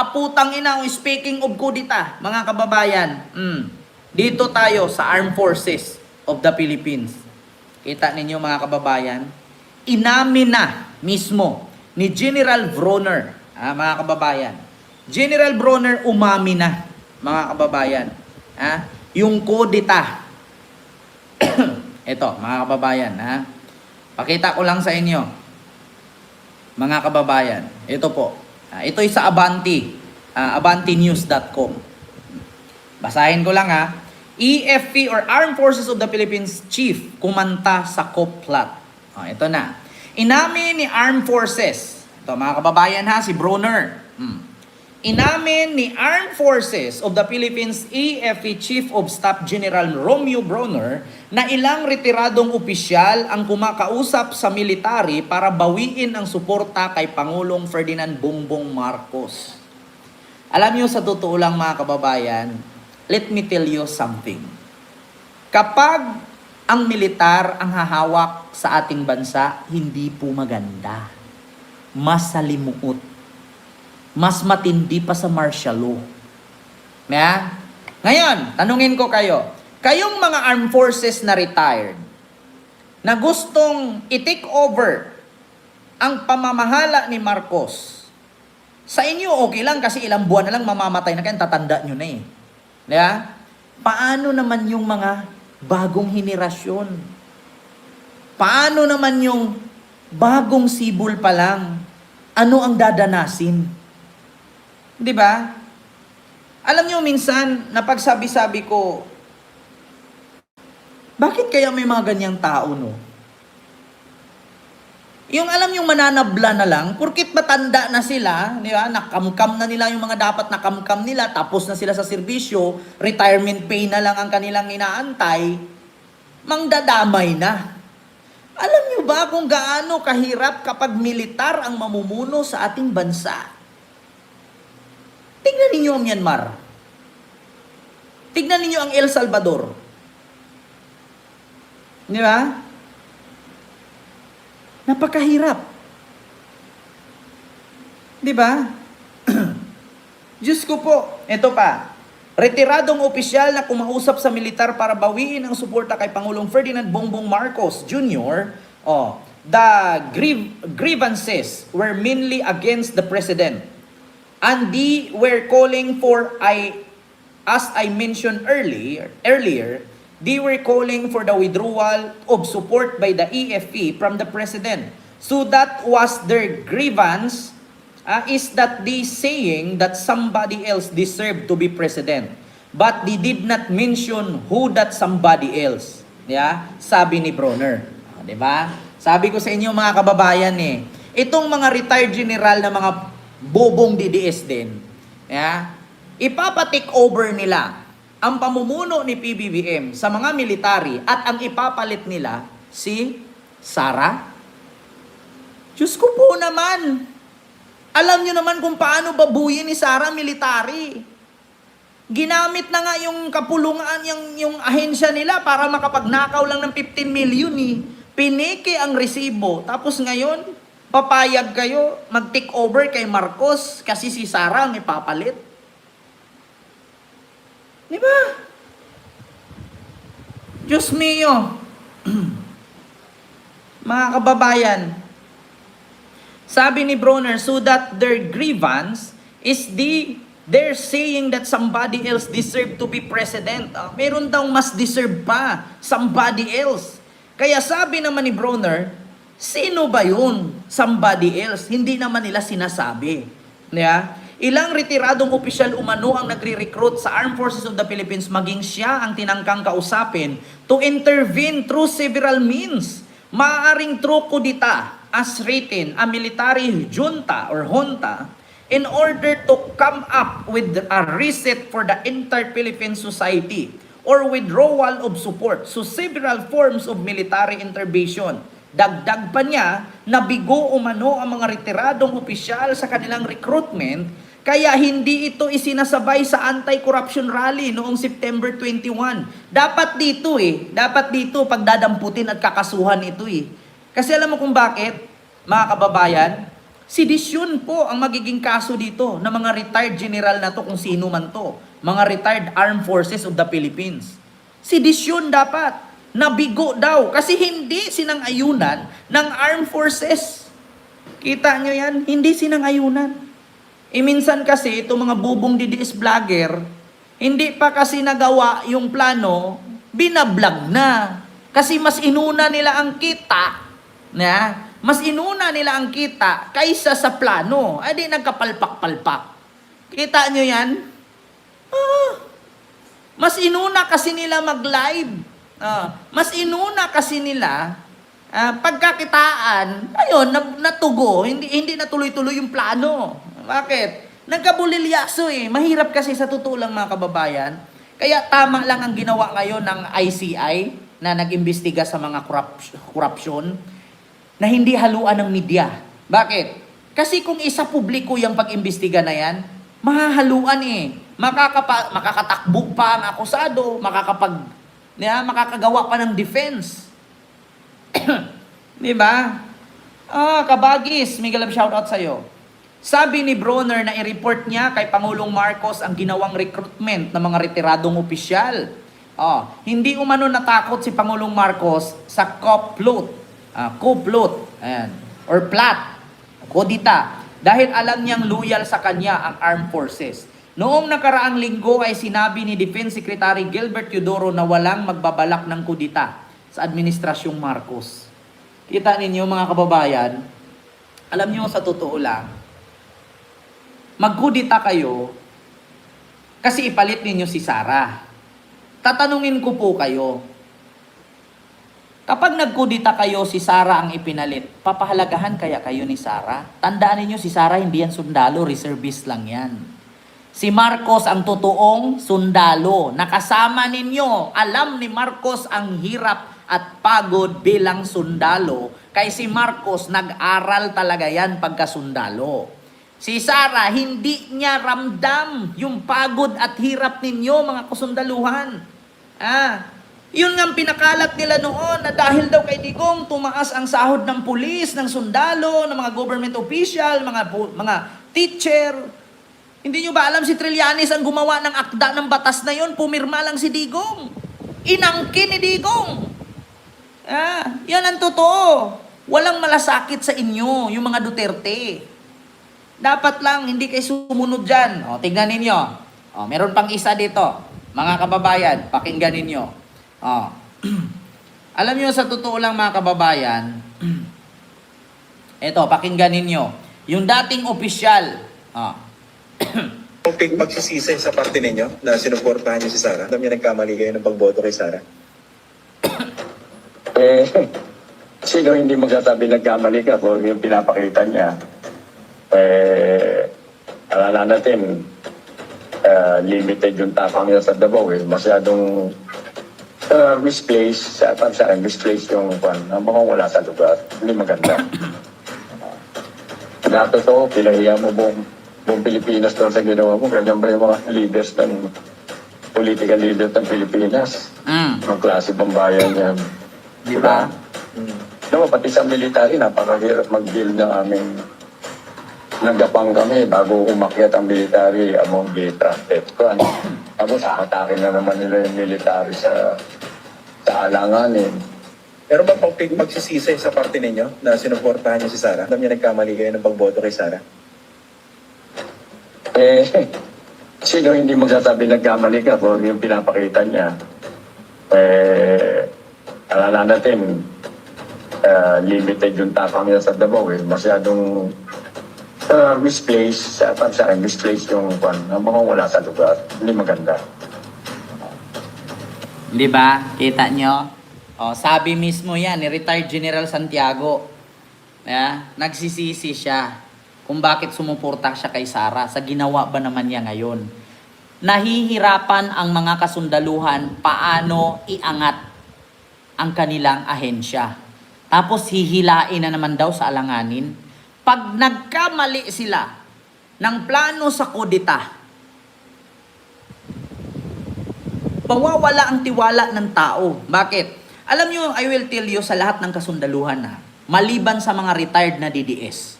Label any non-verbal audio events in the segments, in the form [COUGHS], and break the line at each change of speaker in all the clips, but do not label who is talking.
Aputang ina, speaking of kudita, mga kababayan, mm, dito tayo sa Armed Forces of the Philippines. Kita ninyo mga kababayan, inamin na mismo ni General Bronner, ah, mga kababayan. General Bronner umami na, mga kababayan. Ah, yung kudita. [COUGHS] Ito, mga kababayan, ha? Pakita ko lang sa inyo. Mga kababayan, ito po. Ah, ito sa Avanti, ah, avantinews.com. Basahin ko lang ha. EFP or Armed Forces of the Philippines Chief kumanta sa COPLAT. Oh, ito na. Inamin ni Armed Forces. Ito mga kababayan ha, si Brunner. Hmm. Inamin ni Armed Forces of the Philippines EFP Chief of Staff General Romeo Bronner na ilang retiradong opisyal ang kumakausap sa military para bawiin ang suporta kay Pangulong Ferdinand Bongbong Marcos. Alam niyo sa totoo lang mga kababayan, let me tell you something. Kapag ang militar ang hahawak sa ating bansa, hindi po maganda. Masalimuot. Mas matindi pa sa martial law. Yeah? Ngayon, tanungin ko kayo. Kayong mga armed forces na retired, na gustong i-take over ang pamamahala ni Marcos, sa inyo okay lang kasi ilang buwan na lang mamamatay na kayo, tatanda nyo na eh. Yeah? Paano naman yung mga bagong henerasyon? Paano naman yung bagong sibol pa lang? Ano ang dadanasin? Di ba? Alam nyo minsan, napagsabi-sabi ko, bakit kaya may mga ganyang tao, no? Yung alam yung mananabla na lang, porkit matanda na sila, di ba? Nakamkam na nila yung mga dapat nakamkam nila, tapos na sila sa serbisyo, retirement pay na lang ang kanilang inaantay, mangdadamay na. Alam nyo ba kung gaano kahirap kapag militar ang mamumuno sa ating bansa? Tignan ninyo ang Myanmar. Tignan ninyo ang El Salvador. Di ba? Napakahirap. Di ba? [CLEARS THROAT] Diyos ko po, ito pa. Retiradong opisyal na kumausap sa militar para bawiin ang suporta kay Pangulong Ferdinand Bongbong Marcos Jr. Oh, the grieve, grievances were mainly against the president. And they were calling for I as I mentioned earlier, earlier, they were calling for the withdrawal of support by the EFP from the president. So that was their grievance uh, is that they saying that somebody else deserved to be president. But they did not mention who that somebody else. Yeah? Sabi ni Bronner. Ah, 'Di ba? Sabi ko sa inyo mga kababayan eh, itong mga retired general na mga bobong DDS din, yeah? Ipapa-take over nila ang pamumuno ni PBBM sa mga military at ang ipapalit nila si Sara. Diyos ko po naman. Alam nyo naman kung paano babuyin ni Sara military. Ginamit na nga yung kapulungan, yung, yung ahensya nila para makapagnakaw lang ng 15 million eh. Piniki ang resibo. Tapos ngayon, papayag kayo mag-take over kay Marcos kasi si Sara ang ipapalit. Di ba? Diyos mio. [CLEARS THROAT] Mga kababayan, sabi ni Bronner, so that their grievance is the they're saying that somebody else deserve to be president. Ah, meron daw mas deserve pa, somebody else. Kaya sabi naman ni Bronner, sino ba yun? Somebody else. Hindi naman nila sinasabi. Yeah? Ilang retiradong opisyal umano ang nagre-recruit sa Armed Forces of the Philippines maging siya ang tinangkang kausapin to intervene through several means. Maaring through kudita as written, a military junta or junta in order to come up with a reset for the entire Philippine society or withdrawal of support. So several forms of military intervention. Dagdag pa niya na bigo umano ang mga retiradong opisyal sa kanilang recruitment kaya hindi ito isinasabay sa anti-corruption rally noong September 21. Dapat dito eh, dapat dito pagdadamputin at kakasuhan ito eh. Kasi alam mo kung bakit, mga kababayan, Sedisyon po ang magiging kaso dito ng mga retired general na to kung sino man to. Mga retired armed forces of the Philippines. Sedisyon dapat. Nabigo daw. Kasi hindi sinang-ayunan ng armed forces. Kita nyo yan? Hindi sinang-ayunan. E kasi itong mga bubong DDS vlogger, hindi pa kasi nagawa yung plano, binablog na. Kasi mas inuna nila ang kita, na, mas inuna nila ang kita kaysa sa plano. Ay di nagkapalpak-palpak. Kita nyo yan? Ah, mas inuna kasi nila mag-live. Ah, mas inuna kasi nila ah, pagkakitaan. Ayun, na- natugo. Hindi hindi natuloy-tuloy yung plano. Bakit? Nagkabulilyaso eh. Mahirap kasi sa totoo lang mga kababayan. Kaya tama lang ang ginawa ngayon ng ICI na nag-imbestiga sa mga corrupt- corruption na hindi haluan ng media. Bakit? Kasi kung isa publiko yung pag-imbestiga na yan, mahahaluan eh. Makakapa, makakatakbo pa ang akusado, makakapag, niya, makakagawa pa ng defense. [COUGHS] Di ba? Ah, kabagis, Miguel Lab, shoutout sa'yo. Sabi ni Bronner na i-report niya kay Pangulong Marcos ang ginawang recruitment ng mga retiradong opisyal. Oh, hindi umano natakot si Pangulong Marcos sa co-plot, ah, co-plot, ayan, or plot, kodita, dahil alam niyang loyal sa kanya ang armed forces. Noong nakaraang linggo ay sinabi ni Defense Secretary Gilbert Eudoro na walang magbabalak ng kudita sa Administrasyong Marcos. Kita ninyo mga kababayan, alam niyo sa totoo lang, magkudita kayo kasi ipalit ninyo si Sarah. Tatanungin ko po kayo, kapag nagkudita kayo si Sarah ang ipinalit, papahalagahan kaya kayo ni Sarah? Tandaan ninyo si Sarah hindi yan sundalo, reservist lang yan. Si Marcos ang totoong sundalo. Nakasama ninyo. Alam ni Marcos ang hirap at pagod bilang sundalo. Kay si Marcos nag-aral talaga yan pagkasundalo. Si Sarah, hindi niya ramdam yung pagod at hirap ninyo, mga kusundaluhan. Ah, yun nga pinakalat nila noon na dahil daw kay Digong tumaas ang sahod ng pulis, ng sundalo, ng mga government official, mga mga teacher. Hindi nyo ba alam si Trillanes ang gumawa ng akda ng batas na yon, pumirma lang si Digong. Inangkin ni Digong. Ah, yan ang totoo. Walang malasakit sa inyo, yung mga Duterte. Dapat lang, hindi kayo sumunod dyan. O, tignan ninyo. O, meron pang isa dito. Mga kababayan, pakinggan ninyo. O. [CLEARS THROAT] Alam nyo, sa totoo lang mga kababayan, [CLEARS THROAT] eto, pakinggan ninyo. Yung dating opisyal, o,
Munting pagsisisi sa parte ninyo na sinuportahan niyo si Sara. Alam niyo nagkamali kayo ng pagboto kay Sara. [COUGHS]
Eh, sino hindi magsasabi nagkamali ka kung yung pinapakita niya? Eh, alala natin, uh, limited yung tapang niya sa Davao eh. Masyadong uh, misplaced, sa para sa akin, misplaced yung kwan, na mukhang wala sa lugar. Hindi maganda. [COUGHS] Na totoo, pinahiya mo buong, buong Pilipinas doon sa ginawa mo. Ganyan ba yung mga leaders ng political leaders ng Pilipinas?
mm,
Ang klase pang bayan yan.
di ba?
No, pati sa military, napakahirap mag-deal ng aming nagapang kami bago umakyat ang military among the trusted ko. Ano? Tapos atake na naman nila yung military sa sa alanganin.
Pero ba munting pagsisisi sa parte ninyo na sinuportahan niyo si Sara? Alam niyo nagkamali kayo ng pagboto kay Sara.
Eh, sino hindi magsasabi nagkamali ka kung yung pinapakita niya? Eh, alala natin, uh, limited yung tapang niya sa Davao eh. Masyadong uh, misplaced, sa, para sa akin, misplaced yung kwan, na mukhang wala sa lugar. Hindi maganda.
Di ba? Kita nyo? O, sabi mismo yan ni retired General Santiago. Yeah, nagsisisi siya kung bakit sumuporta siya kay Sara sa ginawa ba naman niya ngayon. Nahihirapan ang mga kasundaluhan paano iangat ang kanilang ahensya. Tapos hihilain na naman daw sa alanganin. Pag nagkamali sila ng plano sa kudita, mawawala ang tiwala ng tao. Bakit? Alam nyo, I will tell you sa lahat ng kasundaluhan na, maliban sa mga retired na DDS,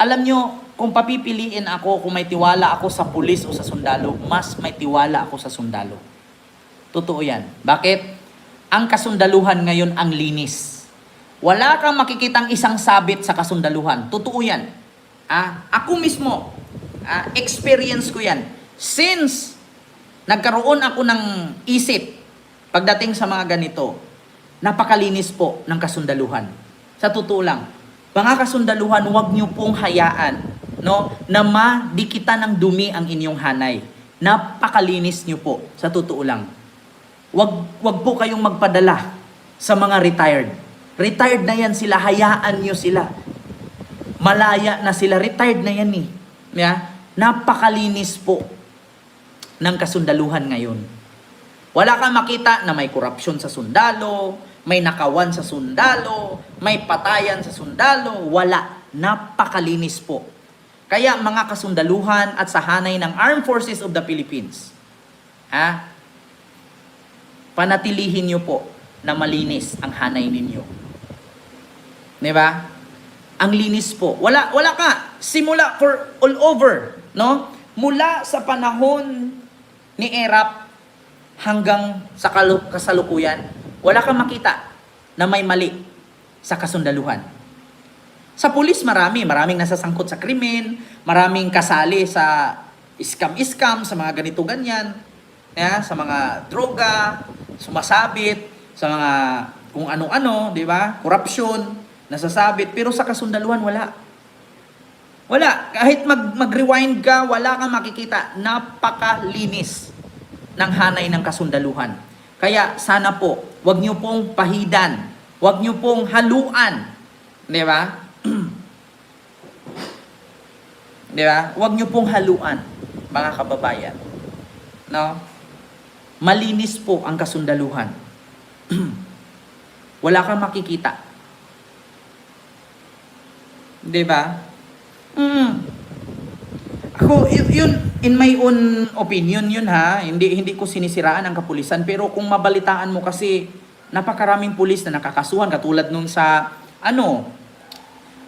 alam nyo, kung papipiliin ako, kung may tiwala ako sa pulis o sa sundalo, mas may tiwala ako sa sundalo. Totoo yan. Bakit? Ang kasundaluhan ngayon ang linis. Wala kang makikitang isang sabit sa kasundaluhan. Totoo yan. Ah, ako mismo, ah, experience ko yan. Since nagkaroon ako ng isip pagdating sa mga ganito, napakalinis po ng kasundaluhan. Sa totoo lang, mga kasundaluhan, huwag niyo pong hayaan no, na madikitan ng dumi ang inyong hanay. Napakalinis niyo po, sa totoo lang. Wag, wag po kayong magpadala sa mga retired. Retired na yan sila, hayaan nyo sila. Malaya na sila, retired na yan eh. Yeah? Napakalinis po ng kasundaluhan ngayon. Wala kang makita na may korupsyon sa sundalo, may nakawan sa sundalo, may patayan sa sundalo. Wala. Napakalinis po. Kaya mga kasundaluhan at sa hanay ng Armed Forces of the Philippines, ha? panatilihin niyo po na malinis ang hanay ninyo. Di ba? Ang linis po. Wala, wala ka. Simula for all over. No? Mula sa panahon ni Erap hanggang sa kasalukuyan, wala kang makita na may mali sa kasundaluhan. Sa pulis marami, maraming nasasangkot sa krimen, maraming kasali sa iskam-iskam, sa mga ganito ganyan, ya, sa mga droga, sumasabit, sa mga kung ano-ano, di ba? Korupsyon, nasasabit, pero sa kasundaluhan wala. Wala. Kahit mag, mag-rewind ka, wala kang makikita. Napakalinis ng hanay ng kasundaluhan. Kaya sana po, wag niyo pong pahidan. Wag niyo pong haluan. Di ba? [CLEARS THROAT] Di ba? Huwag niyo pong haluan, mga kababayan. No? Malinis po ang kasundaluhan. [CLEARS THROAT] Wala kang makikita. Di ba? Mm. Ako, yun, in my own opinion yun ha, hindi, hindi ko sinisiraan ang kapulisan, pero kung mabalitaan mo kasi, napakaraming pulis na nakakasuhan, katulad nung sa, ano,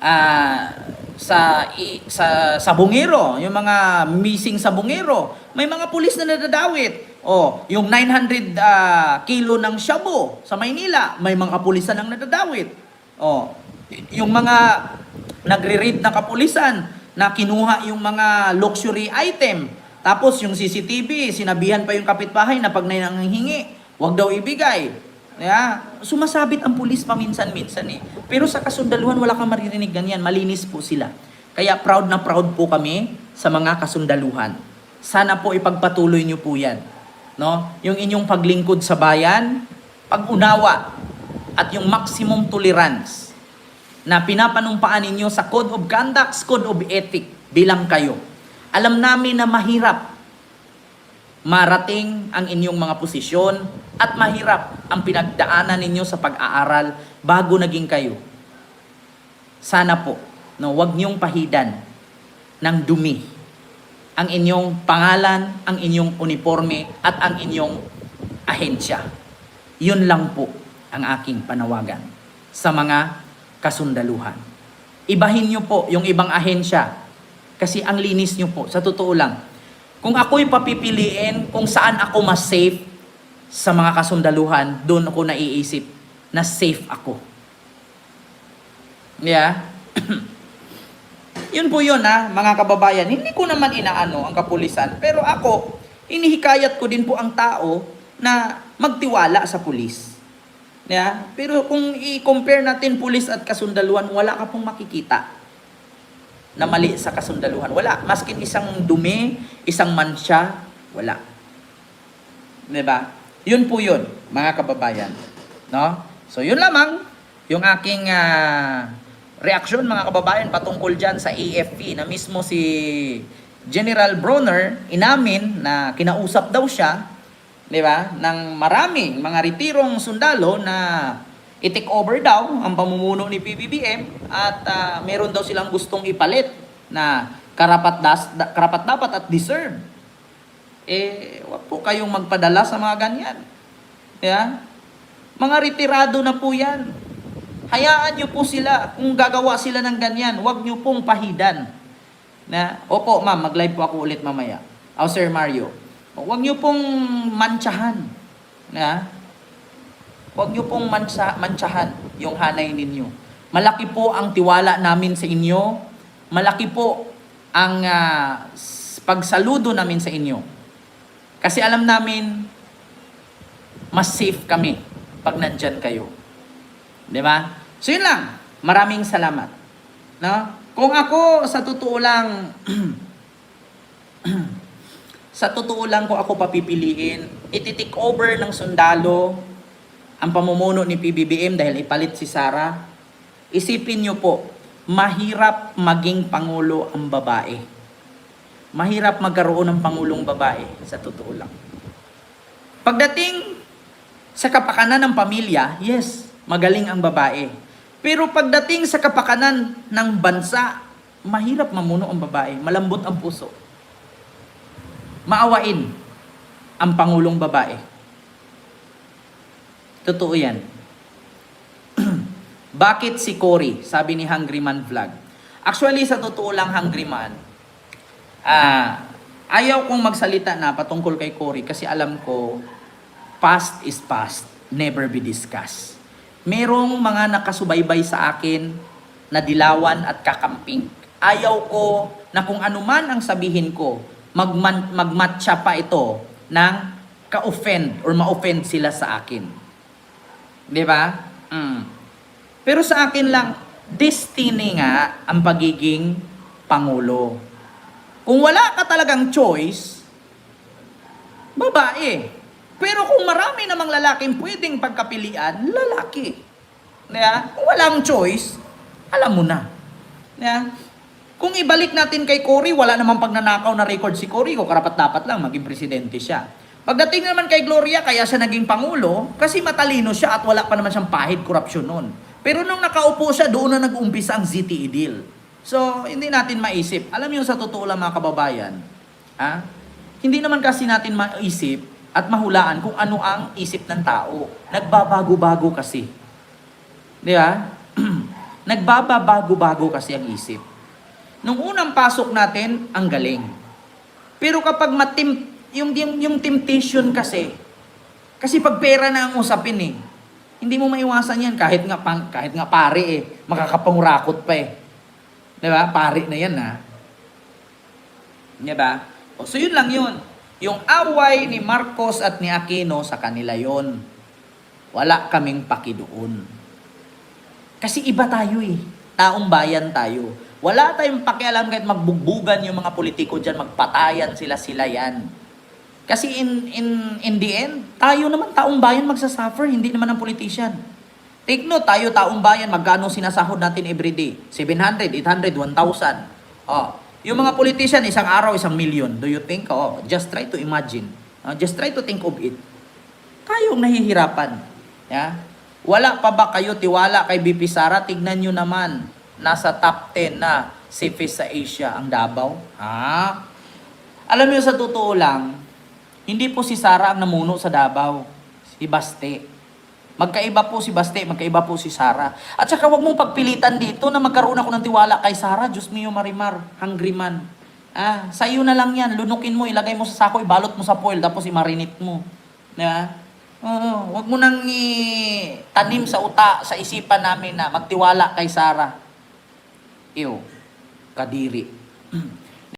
ah sa i- sa sabungero, yung mga missing sabungero, may mga pulis na nadadawit. Oh, yung 900 ah, kilo ng shabu sa Maynila, may mga kapulisan ang nadadawit. Oh, yung mga nagre-raid na kapulisan na kinuha yung mga luxury item. Tapos yung CCTV, sinabihan pa yung kapitbahay na pag nangingi, wag daw ibigay. Yeah. Sumasabit ang pulis paminsan-minsan eh. Pero sa kasundaluhan, wala kang maririnig ganyan. Malinis po sila. Kaya proud na proud po kami sa mga kasundaluhan. Sana po ipagpatuloy niyo po yan. No? Yung inyong paglingkod sa bayan, pag-unawa, at yung maximum tolerance na pinapanumpaan ninyo sa Code of Conduct, Code of Ethic bilang kayo. Alam namin na mahirap marating ang inyong mga posisyon at mahirap ang pinagdaanan ninyo sa pag-aaral bago naging kayo. Sana po, no, wag niyong pahidan ng dumi ang inyong pangalan, ang inyong uniforme at ang inyong ahensya. Yun lang po ang aking panawagan sa mga kasundaluhan. Ibahin niyo po yung ibang ahensya kasi ang linis niyo po, sa totoo lang, kung ako'y papipiliin kung saan ako mas safe sa mga kasundaluhan, doon ako naiisip na safe ako. Yeah? [CLEARS THROAT] yun po yun ha, mga kababayan. Hindi ko naman inaano ang kapulisan. Pero ako, inihikayat ko din po ang tao na magtiwala sa pulis. Yeah? Pero kung i-compare natin pulis at kasundaluhan, wala ka pong makikita na mali sa kasundaluhan. Wala. Maskin isang dumi, isang mansya, wala. 'Di ba? Yun po yun, mga kababayan. No? So, yun lamang yung aking ah, reaksyon, mga kababayan, patungkol dyan sa AFP na mismo si General Bronner inamin na kinausap daw siya, di ba, ng maraming mga retirong sundalo na i-take over daw ang pamumuno ni PBBM at ah, meron daw silang gustong ipalit na karapat, das, da- karapat dapat at deserve. Eh, wag po kayong magpadala sa mga ganyan. Yeah? Mga retirado na po yan. Hayaan nyo po sila. Kung gagawa sila ng ganyan, huwag nyo pong pahidan. Na, opo, ma'am, mag-live po ako ulit mamaya. O, Sir Mario. Huwag nyo pong mantsahan. Na, huwag nyo pong mansa, mantsahan yung hanay ninyo. Malaki po ang tiwala namin sa inyo. Malaki po ang s- pagsaludo namin sa inyo. Kasi alam namin, mas safe kami pag nandyan kayo. Di ba? So yun lang. Maraming salamat. No? Kung ako, sa totoo lang, [CLEARS THROAT] [COUGHS] sa totoo lang kung ako papipiliin, ititik over ng sundalo ang pamumuno ni PBBM dahil ipalit si Sara. Isipin nyo po, mahirap maging pangulo ang babae. Mahirap magkaroon ng pangulong babae, sa totoo lang. Pagdating sa kapakanan ng pamilya, yes, magaling ang babae. Pero pagdating sa kapakanan ng bansa, mahirap mamuno ang babae. Malambot ang puso. Maawain ang pangulong babae. Totoo yan. [CLEARS THROAT] Bakit si Cory? Sabi ni Hungry Man Vlog. Actually, sa totoo lang, Hungry Man, ah, ayaw kong magsalita na patungkol kay Cory kasi alam ko, past is past, never be discussed. Merong mga nakasubaybay sa akin na dilawan at kakamping. Ayaw ko na kung ano man ang sabihin ko, magman, magmatcha pa ito ng ka-offend or ma-offend sila sa akin. Di ba? Mm. Pero sa akin lang, destiny nga ang pagiging pangulo. Kung wala ka talagang choice, babae. Pero kung marami namang lalaking pwedeng pagkapilian, lalaki. Diba? Kung walang choice, alam mo na. Diba? Kung ibalik natin kay Cory, wala namang pagnanakaw na record si Cory, kung karapat dapat lang maging presidente siya. Pagdating naman kay Gloria, kaya siya naging pangulo, kasi matalino siya at wala pa naman siyang pahid korupsyon noon. Pero nung nakaupo siya, doon na nag-umpisa ang ZTE deal. So, hindi natin maisip. Alam niyo sa totoo lang mga kababayan, ha? hindi naman kasi natin maisip at mahulaan kung ano ang isip ng tao. Nagbabago-bago kasi. Di ba? [CLEARS THROAT] Nagbababago-bago kasi ang isip. Nung unang pasok natin, ang galing. Pero kapag matim, yung, yung, yung temptation kasi, kasi pag pera na ang usapin eh, hindi mo maiwasan yan kahit nga, pang, kahit nga pare eh, makakapangurakot pa eh. Di ba? Pare na yan ha. Di ba? O, so yun lang yun. Yung away ni Marcos at ni Aquino sa kanila yon. Wala kaming paki doon. Kasi iba tayo eh. Taong bayan tayo. Wala tayong pakialam kahit magbugbugan yung mga politiko dyan, magpatayan sila-sila yan. Kasi in, in, in the end, tayo naman taong bayan magsasuffer, hindi naman ang politician. Take note, tayo taong bayan, magkano sinasahod natin everyday? 700, 800, 1,000. Oh, yung mga politician, isang araw, isang million. Do you think? Oh, just try to imagine. Oh, just try to think of it. Tayong nahihirapan. Yeah? Wala pa ba kayo tiwala kay BP Sara? Tignan nyo naman, nasa top 10 na safest sa Asia ang Davao. Ha? Alam niyo sa totoo lang, hindi po si Sara ang namuno sa Davao. Si Baste. Magkaiba po si Baste, magkaiba po si Sara. At saka wag mong pagpilitan dito na magkaroon ako ng tiwala kay Sara. Diyos mio Marimar, hungry man. Ah, sa iyo na lang yan. Lunukin mo, ilagay mo sa sako, ibalot mo sa foil, tapos imarinate mo. Di ba? Oo, wag mo nang tanim sa uta, sa isipan namin na magtiwala kay Sara. Ew, kadiri. [CLEARS THROAT]